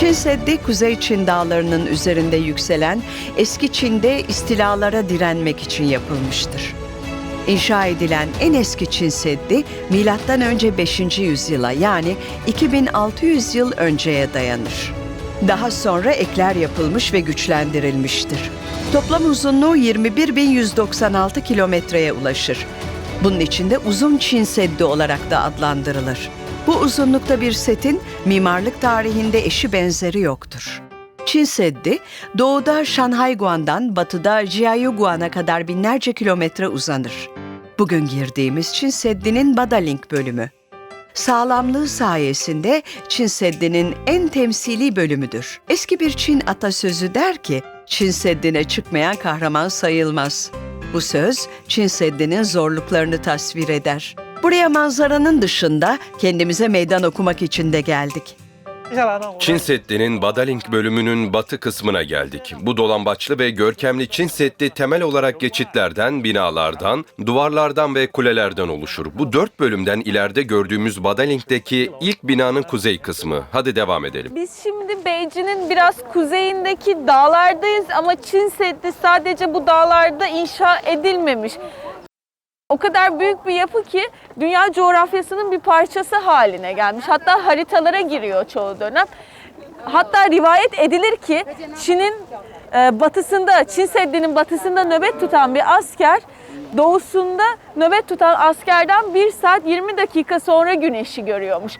Çin Seddi, Kuzey Çin dağlarının üzerinde yükselen eski Çin'de istilalara direnmek için yapılmıştır. İnşa edilen en eski Çin Seddi, önce 5. yüzyıla yani 2600 yıl önceye dayanır. Daha sonra ekler yapılmış ve güçlendirilmiştir. Toplam uzunluğu 21.196 kilometreye ulaşır. Bunun içinde uzun Çin Seddi olarak da adlandırılır. Bu uzunlukta bir setin mimarlık tarihinde eşi benzeri yoktur. Çin Seddi, doğuda Şanhayguan'dan batıda Jiayuguan'a kadar binlerce kilometre uzanır. Bugün girdiğimiz Çin Seddi'nin Badaling bölümü. Sağlamlığı sayesinde Çin Seddi'nin en temsili bölümüdür. Eski bir Çin atasözü der ki, Çin Seddi'ne çıkmayan kahraman sayılmaz. Bu söz Çin Seddi'nin zorluklarını tasvir eder. Buraya manzaranın dışında kendimize meydan okumak için de geldik. Çin Seddi'nin Badaling bölümünün batı kısmına geldik. Bu dolambaçlı ve görkemli Çin Seddi temel olarak geçitlerden, binalardan, duvarlardan ve kulelerden oluşur. Bu dört bölümden ileride gördüğümüz Badaling'deki ilk binanın kuzey kısmı. Hadi devam edelim. Biz şimdi Beijing'in biraz kuzeyindeki dağlardayız ama Çin Seddi sadece bu dağlarda inşa edilmemiş. O kadar büyük bir yapı ki dünya coğrafyasının bir parçası haline gelmiş. Hatta haritalara giriyor çoğu dönem. Hatta rivayet edilir ki Çin'in e, batısında, Çin Seddi'nin batısında nöbet tutan bir asker doğusunda nöbet tutan askerden 1 saat 20 dakika sonra güneşi görüyormuş.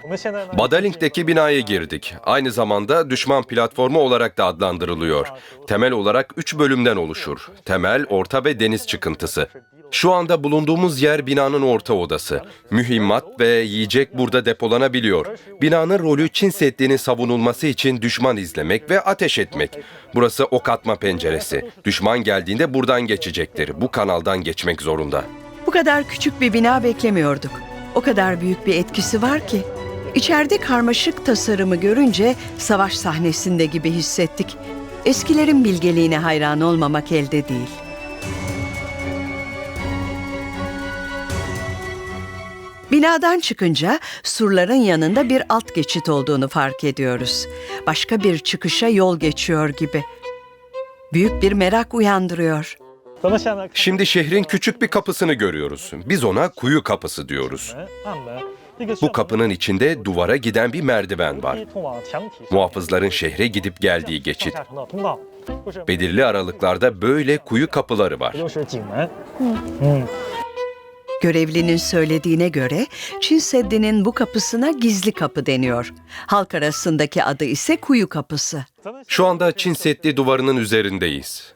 Badaling'deki binaya girdik. Aynı zamanda düşman platformu olarak da adlandırılıyor. Temel olarak üç bölümden oluşur. Temel, orta ve deniz çıkıntısı. Şu anda bulunduğumuz yer binanın orta odası. Mühimmat ve yiyecek burada depolanabiliyor. Binanın rolü Çin Seddi'nin savunulması için düşman izlemek ve ateş etmek. Burası ok atma penceresi. Düşman geldiğinde buradan geçecektir. Bu kanaldan geçmek zorunda. Bu kadar küçük bir bina beklemiyorduk. O kadar büyük bir etkisi var ki. İçeride karmaşık tasarımı görünce savaş sahnesinde gibi hissettik. Eskilerin bilgeliğine hayran olmamak elde değil. Binadan çıkınca surların yanında bir alt geçit olduğunu fark ediyoruz. Başka bir çıkışa yol geçiyor gibi. Büyük bir merak uyandırıyor. Şimdi şehrin küçük bir kapısını görüyoruz. Biz ona kuyu kapısı diyoruz. Bu kapının içinde duvara giden bir merdiven var. Muhafızların şehre gidip geldiği geçit. Belirli aralıklarda böyle kuyu kapıları var. Görevlinin söylediğine göre Çin Seddi'nin bu kapısına gizli kapı deniyor. Halk arasındaki adı ise kuyu kapısı. Şu anda Çin Seddi duvarının üzerindeyiz.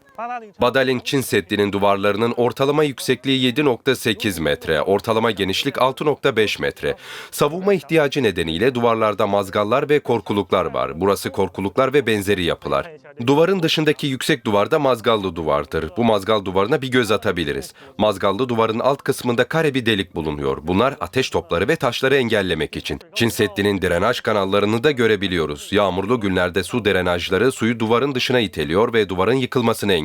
Badaling Çin Seddi'nin duvarlarının ortalama yüksekliği 7.8 metre, ortalama genişlik 6.5 metre. Savunma ihtiyacı nedeniyle duvarlarda mazgallar ve korkuluklar var. Burası korkuluklar ve benzeri yapılar. Duvarın dışındaki yüksek duvarda mazgallı duvardır. Bu mazgal duvarına bir göz atabiliriz. Mazgallı duvarın alt kısmında kare bir delik bulunuyor. Bunlar ateş topları ve taşları engellemek için. Çin Seddi'nin drenaj kanallarını da görebiliyoruz. Yağmurlu günlerde su drenajları suyu duvarın dışına iteliyor ve duvarın yıkılmasını engelliyor.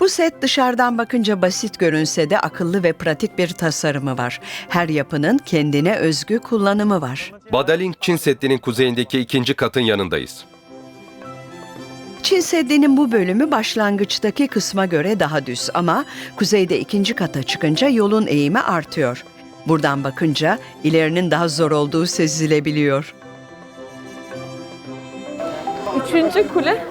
Bu set dışarıdan bakınca basit görünse de akıllı ve pratik bir tasarımı var. Her yapının kendine özgü kullanımı var. Badaling Çin Seddi'nin kuzeyindeki ikinci katın yanındayız. Çin Seddi'nin bu bölümü başlangıçtaki kısma göre daha düz ama kuzeyde ikinci kata çıkınca yolun eğimi artıyor. Buradan bakınca ilerinin daha zor olduğu sezilebiliyor. Üçüncü kule.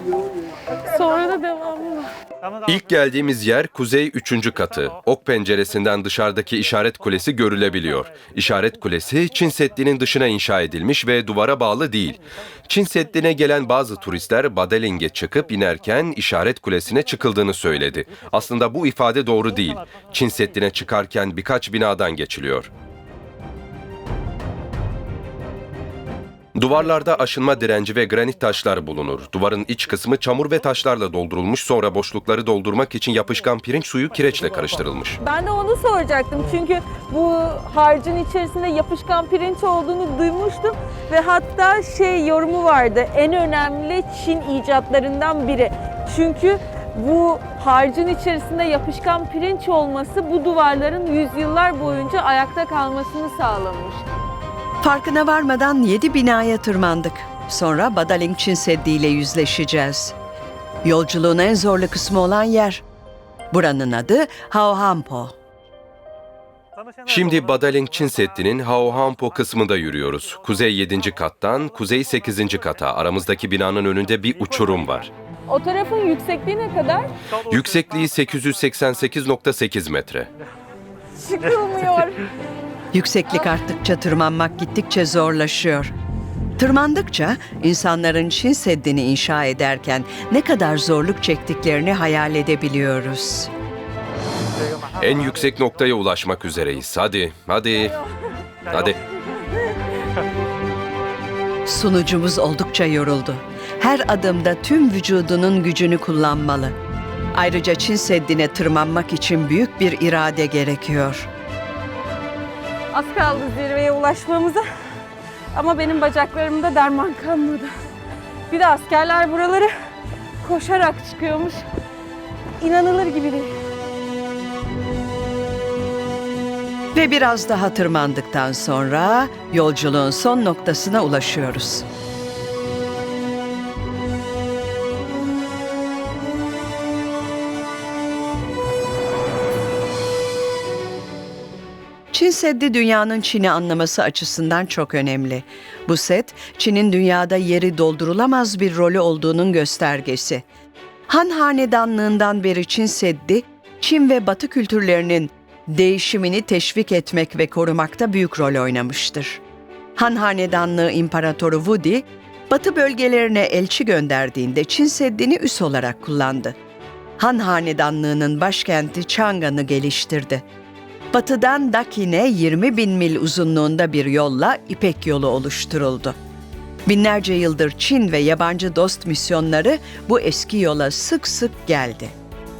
Sonra da devamı var. İlk geldiğimiz yer kuzey üçüncü katı. Ok penceresinden dışarıdaki işaret kulesi görülebiliyor. İşaret kulesi Çin Seddi'nin dışına inşa edilmiş ve duvara bağlı değil. Çin Seddi'ne gelen bazı turistler Badaling'e çıkıp inerken işaret kulesine çıkıldığını söyledi. Aslında bu ifade doğru değil. Çin Seddi'ne çıkarken birkaç binadan geçiliyor. Duvarlarda aşınma direnci ve granit taşlar bulunur. Duvarın iç kısmı çamur ve taşlarla doldurulmuş sonra boşlukları doldurmak için yapışkan pirinç suyu kireçle karıştırılmış. Ben de onu soracaktım çünkü bu harcın içerisinde yapışkan pirinç olduğunu duymuştum ve hatta şey yorumu vardı en önemli Çin icatlarından biri. Çünkü bu harcın içerisinde yapışkan pirinç olması bu duvarların yüzyıllar boyunca ayakta kalmasını sağlamış. Farkına varmadan yedi binaya tırmandık. Sonra Badaling Çin Seddi ile yüzleşeceğiz. Yolculuğun en zorlu kısmı olan yer. Buranın adı Haohampo. Şimdi Badaling Çin Seddi'nin Haohampo kısmında yürüyoruz. Kuzey 7. kattan kuzey 8. kata aramızdaki binanın önünde bir uçurum var. O tarafın yüksekliği ne kadar? Yüksekliği 888.8 metre. Çıkılmıyor. Yükseklik arttıkça tırmanmak gittikçe zorlaşıyor. Tırmandıkça insanların Çin Seddi'ni inşa ederken ne kadar zorluk çektiklerini hayal edebiliyoruz. En yüksek noktaya ulaşmak üzereyiz. Hadi, hadi, hadi. Sunucumuz oldukça yoruldu. Her adımda tüm vücudunun gücünü kullanmalı. Ayrıca Çin Seddi'ne tırmanmak için büyük bir irade gerekiyor. Az kaldı zirveye ulaşmamıza. Ama benim bacaklarımda derman kalmadı. Bir de askerler buraları koşarak çıkıyormuş. İnanılır gibi değil. Ve biraz daha tırmandıktan sonra yolculuğun son noktasına ulaşıyoruz. Çin Seddi dünyanın Çin'i anlaması açısından çok önemli. Bu set, Çin'in dünyada yeri doldurulamaz bir rolü olduğunun göstergesi. Han Hanedanlığından beri Çin Seddi, Çin ve Batı kültürlerinin değişimini teşvik etmek ve korumakta büyük rol oynamıştır. Han Hanedanlığı İmparatoru Wudi, Batı bölgelerine elçi gönderdiğinde Çin Seddi'ni üs olarak kullandı. Han Hanedanlığı'nın başkenti Chang'an'ı geliştirdi. Batıdan Dakin'e 20 bin mil uzunluğunda bir yolla İpek yolu oluşturuldu. Binlerce yıldır Çin ve yabancı dost misyonları bu eski yola sık sık geldi.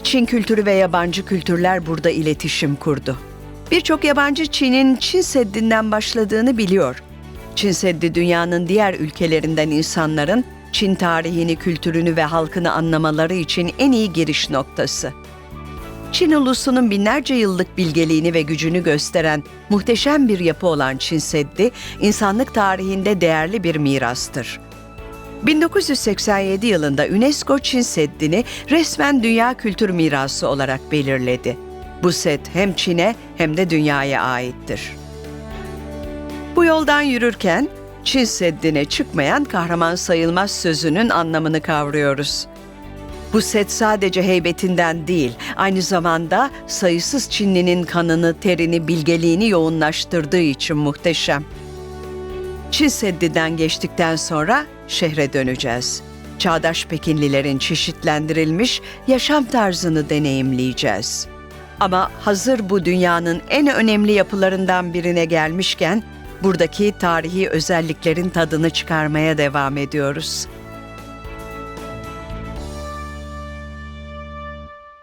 Çin kültürü ve yabancı kültürler burada iletişim kurdu. Birçok yabancı Çin'in Çin Seddi'nden başladığını biliyor. Çin Seddi dünyanın diğer ülkelerinden insanların Çin tarihini, kültürünü ve halkını anlamaları için en iyi giriş noktası. Çin ulusunun binlerce yıllık bilgeliğini ve gücünü gösteren muhteşem bir yapı olan Çin Seddi, insanlık tarihinde değerli bir mirastır. 1987 yılında UNESCO Çin Seddi'ni resmen Dünya Kültür Mirası olarak belirledi. Bu set hem Çin'e hem de dünyaya aittir. Bu yoldan yürürken Çin Seddi'ne çıkmayan kahraman sayılmaz sözünün anlamını kavruyoruz. Bu set sadece heybetinden değil, aynı zamanda sayısız Çinlinin kanını, terini, bilgeliğini yoğunlaştırdığı için muhteşem. Çin Seddi'den geçtikten sonra şehre döneceğiz. Çağdaş Pekinlilerin çeşitlendirilmiş yaşam tarzını deneyimleyeceğiz. Ama hazır bu dünyanın en önemli yapılarından birine gelmişken buradaki tarihi özelliklerin tadını çıkarmaya devam ediyoruz.